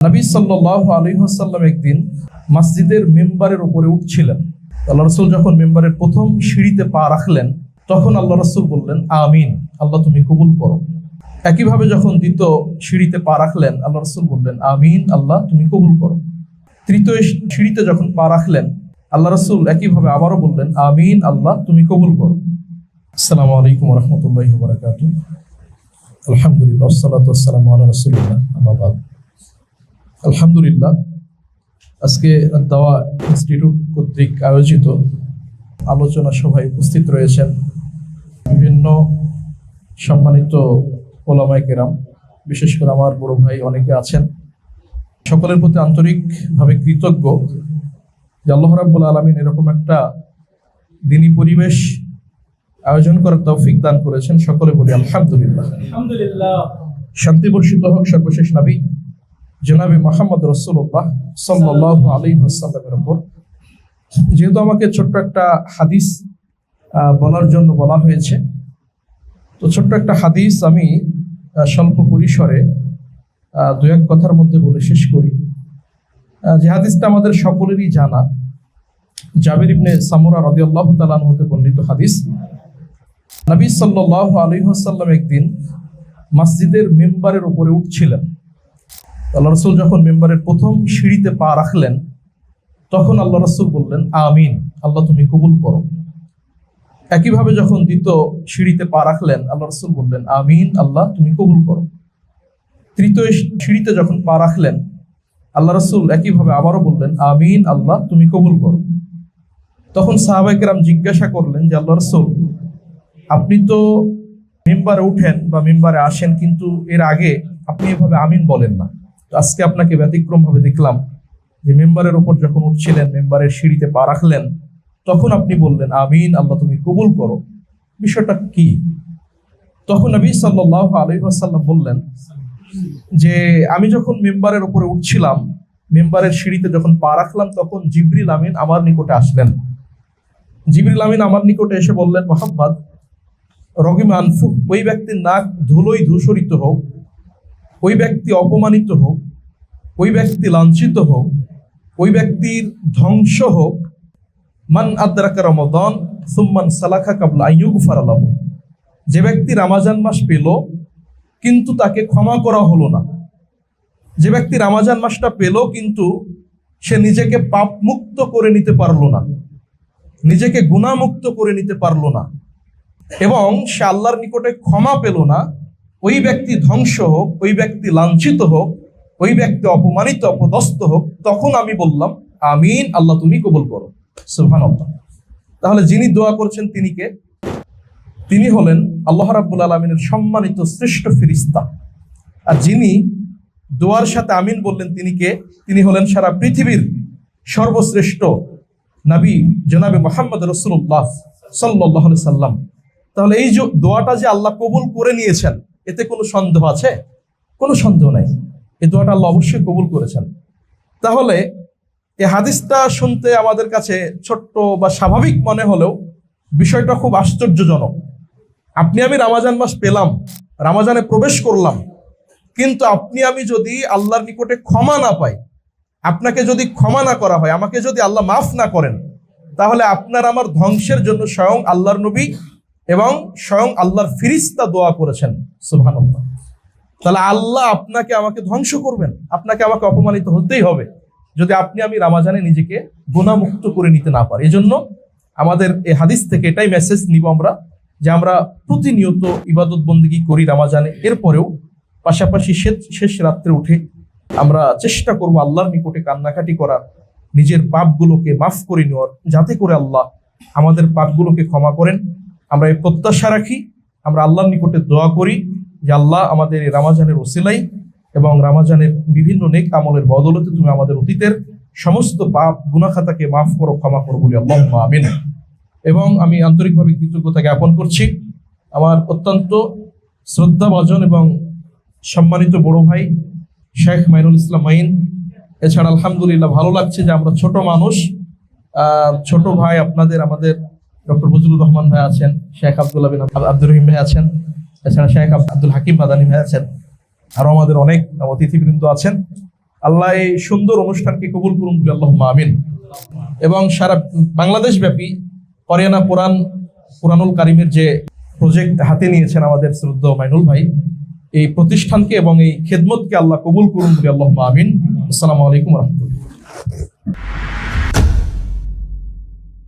নবী সাল্লাহ আলহিহাসাল্লাম একদিন মসজিদের মেম্বারের উপরে উঠছিলেন। আল্লাহ রসুল যখন মেম্বারের প্রথম সিঁড়িতে পা রাখলেন, তখন আল্লাহ রসুল বললেন, আমিন, আল্লাহ তুমি কবুল করো। একইভাবে যখন দ্বিতীয় সিঁড়িতে পা রাখলেন, আল্লাহ রসুল বললেন, আমিন, আল্লাহ তুমি কবুল করো। তৃতীয় সিঁড়িতে যখন পা রাখলেন, আল্লাহ রসুল একইভাবে আবারও বললেন, আমিন, আল্লাহ তুমি কবুল করো। আসসালামু আলাইকুম রহমতুল্লাহ আলহামদুলিল্লাহ সালাত আল্লাহ রসুলিল্লাহ আমাবাদ আলহামদুলিল্লাহ আজকে দাওয়া ইনস্টিটিউট কর্তৃক আয়োজিত আলোচনা সভায় উপস্থিত রয়েছেন বিভিন্ন সম্মানিত ওলামাই কেরাম বিশেষ করে আমার বড় ভাই অনেকে আছেন। সকলের প্রতি আন্তরিকভাবে কৃতজ্ঞ যে আল্লাহ রাব্বুল আলমিন এরকম একটা দিনী পরিবেশ আয়োজন করার তৌফিক দান করেছেন। সকলে বলি আলহামদুলিল্লাহ। আলহামদুলিল্লাহ। শান্তি বর্ষিত হোক সর্বশেষ নবী। জনাবি মোহাম্মদ রসুল্লাহ সাল্লাহ আলী আসাল্লামের ওপর যেহেতু আমাকে ছোট্ট একটা হাদিস বলার জন্য বলা হয়েছে, তো ছোট্ট একটা হাদিস আমি স্বল্প পরিসরে দু এক কথার মধ্যে বলে শেষ করি। যে হাদিসটা আমাদের সকলেরই জানা, জাবির ইবনে সামুরা রদিয়াল্লাহ তালান হতে বর্ণিত হাদিস। নবী সাল্লাহ আলী আসাল্লাম একদিন মসজিদের মেম্বারের উপরে উঠছিলেন। আল্লাহ রসুল যখন মেম্বারের প্রথম সিঁড়িতে পা রাখলেন, তখন আল্লাহ রসুল বললেন, আমিন, আল্লাহ তুমি কবুল করো। একইভাবে যখন দ্বিতীয় সিঁড়িতে পা রাখলেন, আল্লাহ রসুল বললেন, আমিন, আল্লাহ তুমি কবুল করো। তৃতীয় সিঁড়িতে যখন পা রাখলেন, আল্লাহ রসুল একইভাবে আবারও বললেন, আমিন, আল্লাহ তুমি কবুল করো। তখন সাহাবাইকেরাম জিজ্ঞাসা করলেন যে, আল্লাহ রসুল, আপনি তো মেম্বারে উঠেন বা মেম্বারে আসেন, কিন্তু এর আগে আপনি এভাবে আমিন বলেন না। আজকে আপনাকে ব্যতিক্রম ভাবে দেখলাম যে মেম্বারের ওপর যখন উঠছিলেন, মেম্বারের সিঁড়িতে পা রাখলেন, তখন আপনি বললেন, আমিন, আল্লাহ তুমি কবুল করো। বিষয়টা কি? তখন নবী সাল্লাহ আলহাসাল্লাম বললেন যে, আমি যখন মেম্বারের ওপরে উঠছিলাম, মেম্বারের সিঁড়িতে যখন পা রাখলাম, তখন জিবরিল আমিন আমার নিকটে আসলেন। জিবরিল আমিন আমার নিকটে এসে বললেন, মোহাম্মদ, রগিম আনফু ওই ব্যক্তির নাক ধুলোই ধূসরিত হোক, ওই ব্যক্তি অপমানিত হোক ওই ব্যক্তি লাঞ্ছিত হোক, ওই ব্যক্তির ধ্বংস হোক, মান আদ্রাকা রমদন, সুম্মান সালাখা কাবলা আইয়ুগ ফারালাহ যে ব্যক্তি রামাজান মাস পেল, কিন্তু তাকে ক্ষমা করা হলো না। যে ব্যক্তি রামাজান মাসটা পেল, কিন্তু সে নিজেকে পাপ মুক্ত করে নিতে পারল না। নিজেকে গুণামুক্ত করে নিতে পারল না। এবং সে আল্লাহর নিকটে ক্ষমা পেল না। ওই ব্যক্তি ধ্বংস হোক, ওই ব্যক্তি লাঞ্ছিত হোক ওই ব্যক্তি অপমানিত, অপদস্থ হোক, তখন আমি বললাম, আমিন, আল্লাহ তুমি কবুল করো। সুহান তাহলে যিনি দোয়া করছেন তিনি কে? তিনি হলেন আল্লাহ রাব্বুল আলমিনের সম্মানিত শ্রেষ্ঠ ফিরিস্তা আর যিনি দোয়ার সাথে আমিন বললেন তিনি কে? তিনি হলেন সারা পৃথিবীর সর্বশ্রেষ্ঠ নবী, জনাবে মোহাম্মদ রসুল্লাহ সাল্লাহ সাল্লাম। তাহলে এই যে দোয়াটা যে আল্লাহ কবুল করে নিয়েছেন, এতে কোনো সন্দেহ আছে? কোনো সন্দেহ নাই। এই দোয়াটা আল্লাহ অবশ্যই কবুল করেছেন। তাহলে এই হাদিসটা শুনতে আমাদের কাছে ছোট্ট বা স্বাভাবিক মনে হলেও বিষয়টা খুব আশ্চর্যজনক। আপনি আমি রামাজান মাস পেলাম, রামাজানে প্রবেশ করলাম, কিন্তু আপনি আমি যদি আল্লাহর নিকটে ক্ষমা না পাই, আপনাকে যদি ক্ষমা না করা হয়, আমাকে যদি আল্লাহ মাফ না করেন, তাহলে আপনার আমার ধ্বংসের জন্য স্বয়ং আল্লাহর নবী এবং স্বয়ং আল্লাহর ফিরিস্তা দোয়া করেছেন। সুবহান তাহলে আল্লাহ আপনাকে আমাকে ধ্বংস করবেন। আপনাকে আমাকে অপমানিত হতেই হবে। যদি আপনি আমি রামাজানে নিজেকে গুণামুক্ত করে নিতে না পারি। এজন্য আমাদের এই হাদিস থেকে এটাই মেসেজ নিব আমরা যে আমরা প্রতিনিয়ত ইবাদত বন্দিগি করি রামাজানে। এরপরেও পাশাপাশি শেষ- শেষ রাত্রে উঠে আমরা চেষ্টা করব আল্লাহর নিকটে কান্নাকাটি করার, নিজের পাপগুলোকে মাফ করে নেওয়ার, যাতে করে আল্লাহ আমাদের পাপগুলোকে ক্ষমা করেন। আমরা এই প্রত্যাশা রাখি, আমরা আল্লাহর নিকটে দোয়া করি। যে আল্লাহ আমাদের এই রামাজানের ওসিলাই এবং রামাজানের বিভিন্ন নেক আমলের বদলতে তুমি আমাদের অতীতের সমস্ত পাপ, গুনাখাতাকে মাফ করো, ক্ষমা করো বলে আল্লাহ আমিন। এবং আমি আন্তরিকভাবে কৃতজ্ঞতা জ্ঞাপন করছি আমার অত্যন্ত শ্রদ্ধাভাজন এবং সম্মানিত বড় ভাই শেখ মাইনুল ইসলাম মাইন। এছাড়া আলহামদুলিল্লাহ ভালো লাগছে যে আমরা ছোট মানুষ। ছোট ভাই আপনাদের, আমাদের ডক্টর ফজলুর রহমান ভাই আছেন, শেখ আব্দুল্লাহ আব্দুর রহিম ভাই আছেন। এছাড়া শেখ আব্দুল হাকিম মাদানী ভাই আছেন। আরও আমাদের অনেক অতিথিবৃন্দ আছেন। আল্লাহ এই সুন্দর অনুষ্ঠানকে কবুল করুন বলে আল্লাহ আমিন। এবং সারা বাংলাদেশ ব্যাপী করিয়ানা পুরাণ, পুরানুল কারিমের যে প্রজেক্ট হাতে নিয়েছেন আমাদের শ্রদ্ধ মাইনুল ভাই, এই প্রতিষ্ঠানকে এবং এই খেদমতকে আল্লাহ কবুল করুন বলে আল্লাহ আমিন। আসসালামু আলাইকুম রহমতুল্লাহ।